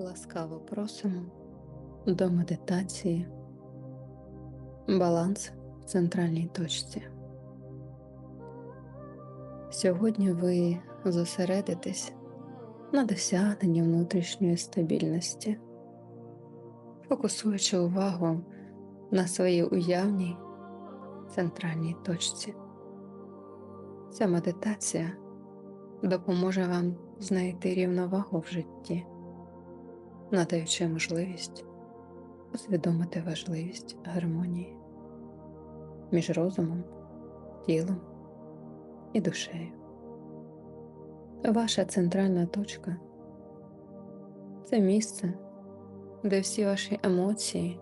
Ласкаво просимо до медитації, баланс в центральній точці. Сьогодні ви зосередитесь на досягненні внутрішньої стабільності, фокусуючи увагу на своїй уявній центральній точці. Ця медитація допоможе вам знайти рівновагу в житті надаючи можливість усвідомити важливість гармонії між розумом, тілом і душею. Ваша центральна точка це місце, де всі ваші емоції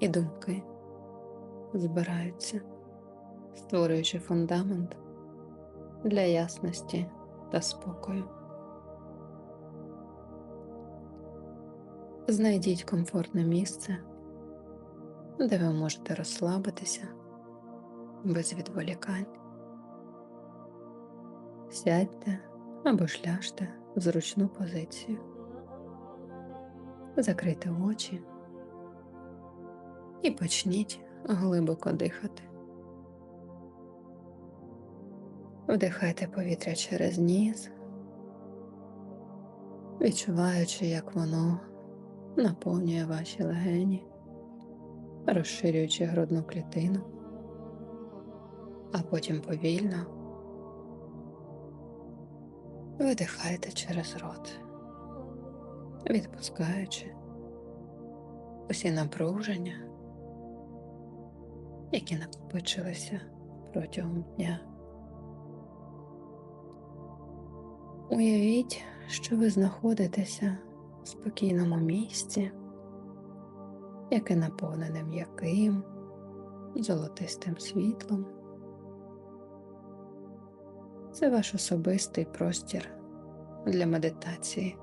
і думки збираються, створюючи фундамент для ясності та спокою. Знайдіть комфортне місце, де ви можете розслабитися без відволікань. Сядьте або шляжте в зручну позицію, закрийте очі і почніть глибоко дихати. Вдихайте повітря через ніс, відчуваючи, як воно наповнює ваші легені, розширюючи грудну клітину, а потім повільно видихайте через рот, відпускаючи усі напруження, які накопичилися протягом дня. Уявіть, що ви знаходитеся спокійному місці, яке наповнене м'яким, золотистим світлом. Це ваш особистий простір для медитації,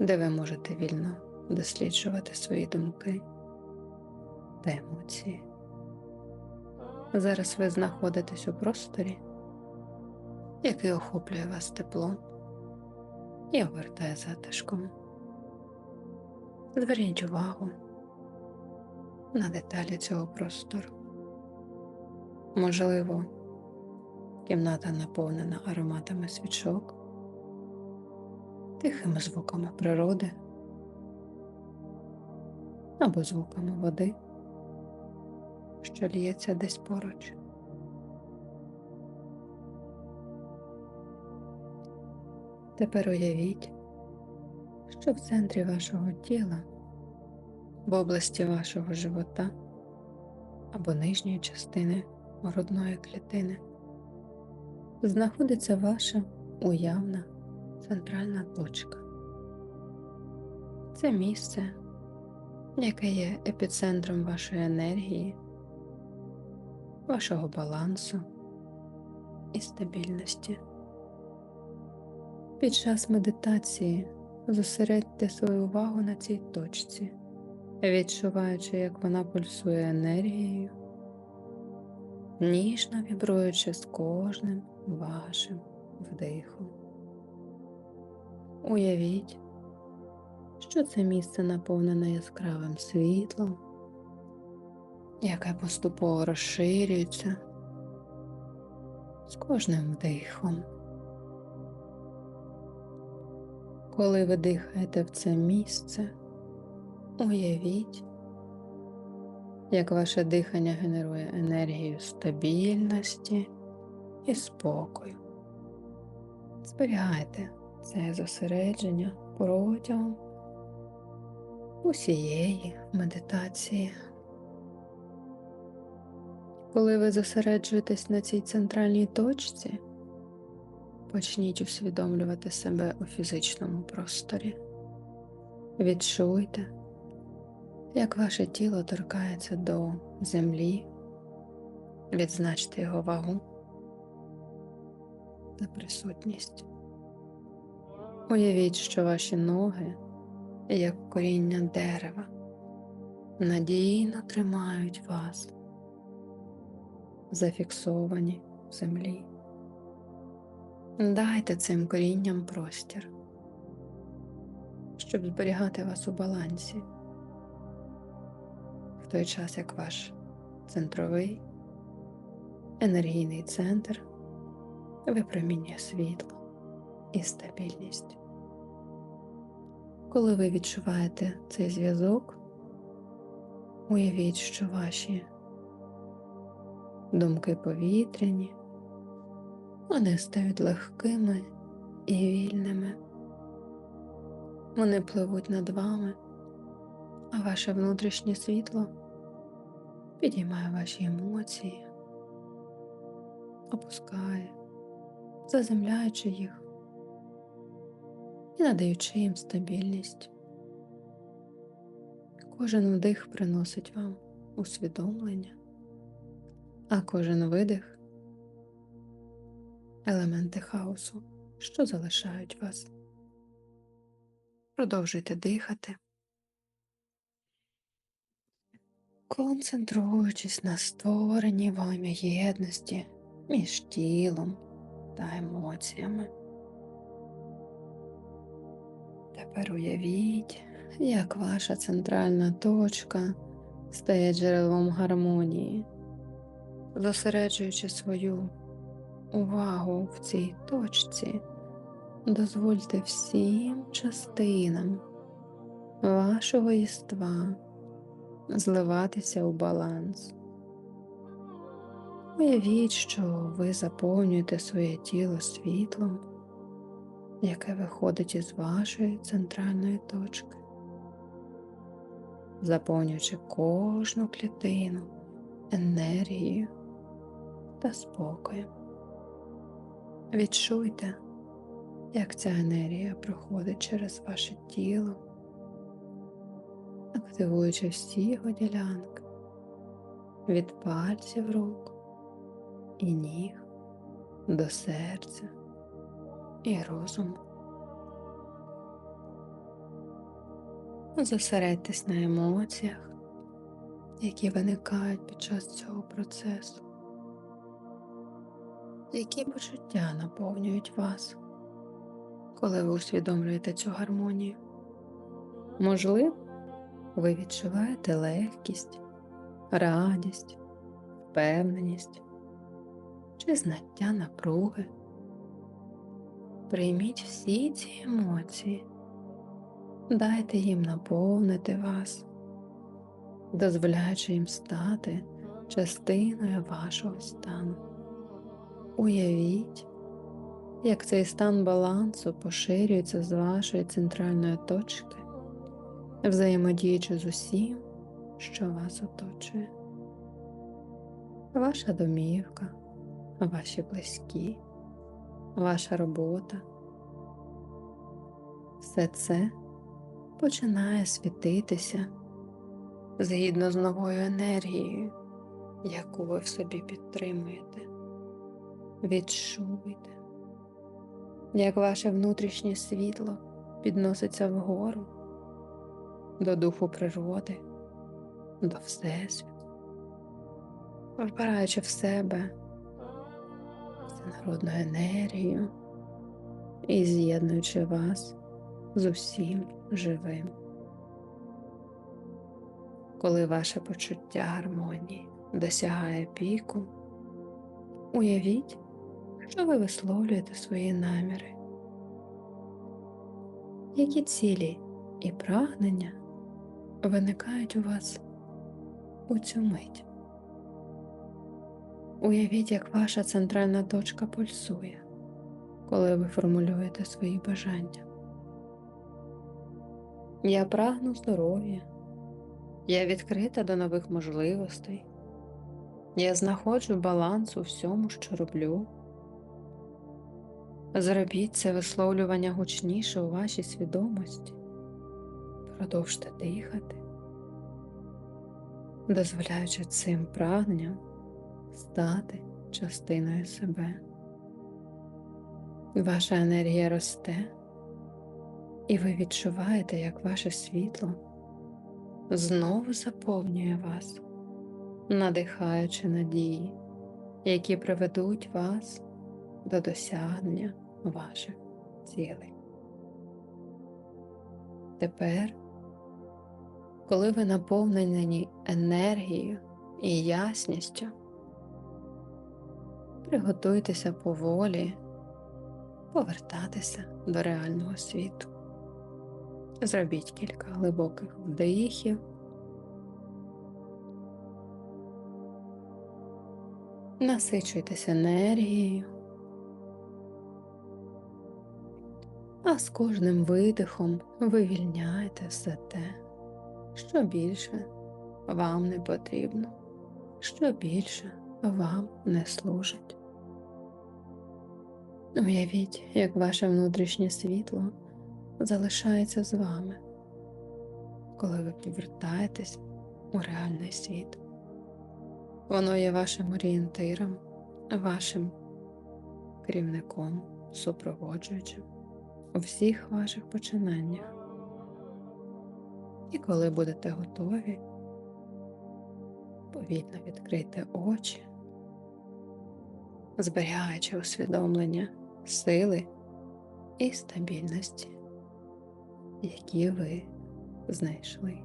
де ви можете вільно досліджувати свої думки та емоції. Зараз ви знаходитесь у просторі, який охоплює вас теплом і обертає затишком. Зверніть увагу на деталі цього простору. Можливо, кімната наповнена ароматами свічок, тихими звуками природи або звуками води, що ліється десь поруч. Тепер уявіть, що в центрі вашого тіла, в області вашого живота або нижньої частини грудної клітини знаходиться ваша уявна центральна точка. Це місце, яке є епіцентром вашої енергії, вашого балансу і стабільності. Під час медитації зосередьте свою увагу на цій точці, відчуваючи, як вона пульсує енергією, ніжно вібруючи з кожним вашим вдихом. Уявіть, що це місце наповнене яскравим світлом, яке поступово розширюється з кожним вдихом. Коли ви дихаєте в це місце, уявіть, як ваше дихання генерує енергію стабільності і спокою. Зберігайте це зосередження протягом усієї медитації. Коли ви зосереджуєтесь на цій центральній точці, Почніть усвідомлювати себе у фізичному просторі. Відчуйте, як ваше тіло торкається до землі, відзначте його вагу та присутність. Уявіть, що ваші ноги, як коріння дерева, надійно тримають вас, зафіксовані в землі. Дайте цим корінням простір. щоб зберігати вас у балансі, в той час як ваш центровий енергійний центр випромінює світло і стабільність. Коли ви відчуваєте цей зв'язок, уявіть, що ваші думки повітряні, вони стають легкими і вільними. Вони пливуть над вами, а ваше внутрішнє світло підіймає ваші емоції, опускає, заземляючи їх і надаючи їм стабільність. Кожен вдих приносить вам усвідомлення, а кожен видих елементи хаосу, що залишають вас. Продовжуйте дихати, концентруючись на створенні вами єдності між тілом та емоціями. Тепер уявіть, як ваша центральна точка стає джерелом гармонії, зосереджуючи свою увагу в цій точці, дозвольте всім частинам вашого єства зливатися у баланс. Уявіть, що ви заповнюєте своє тіло світлом яке виходить із вашої центральної точки, заповнюючи кожну клітину енергією та спокоєм. Відчуйте, як ця енергія проходить через ваше тіло, активуючи всі його ділянки від пальців рук і ніг до серця і розум. Зосередьтесь на емоціях, які виникають під час цього процесу, які почуття наповнюють вас, коли ви усвідомлюєте цю гармонію. Можливо, ви відчуваєте легкість, радість, впевненість чи знаття напруги. Прийміть всі ці емоції, дайте їм наповнити вас, дозволяючи їм стати частиною вашого стану. Уявіть, як цей стан балансу поширюється з вашої центральної точки, взаємодіючи з усім, що вас оточує. Ваша домівка, ваші близькі ваша робота. Все це починає світитися згідно з новою енергією, яку ви в собі підтримуєте. Відчуйте, як ваше внутрішнє світло підноситься вгору до духу природи, до Всесвіту, вбираючи в себе народну енергію і з'єднуючи вас з усім живим. Коли ваше почуття гармонії досягає піку, уявіть, що ви висловлюєте свої наміри, які цілі і прагнення виникають у вас у цю мить. Уявіть, як ваша центральна точка пульсує, коли ви формулюєте свої бажання. Я прагну здоров'я, я відкрита до нових можливостей, я знаходжу баланс у всьому, що роблю. Зробіть це висловлювання гучніше у вашій свідомості, продовжте дихати, дозволяючи цим прагненням стати частиною себе. Ваша енергія росте, і ви відчуваєте, як ваше світло знову заповнює вас, надихаючи надії, які приведуть вас до досягнення ваших цілей. Тепер, коли ви наповнені енергією і ясністю, приготуйтеся поволі повертатися до реального світу. Зробіть кілька глибоких вдихів. Насичуйтесь енергією, а з кожним видихом вивільняйте все те, що більше вам не потрібно, що більше вам не служить. Уявіть, як ваше внутрішнє світло залишається з вами, коли ви повертаєтесь у реальний світ. Воно є вашим орієнтиром, вашим керівником, супроводжуючим у всіх ваших починаннях. І коли будете готові, повільно відкрийте очі, зберігаючи усвідомлення сили і стабільності, які ви знайшли.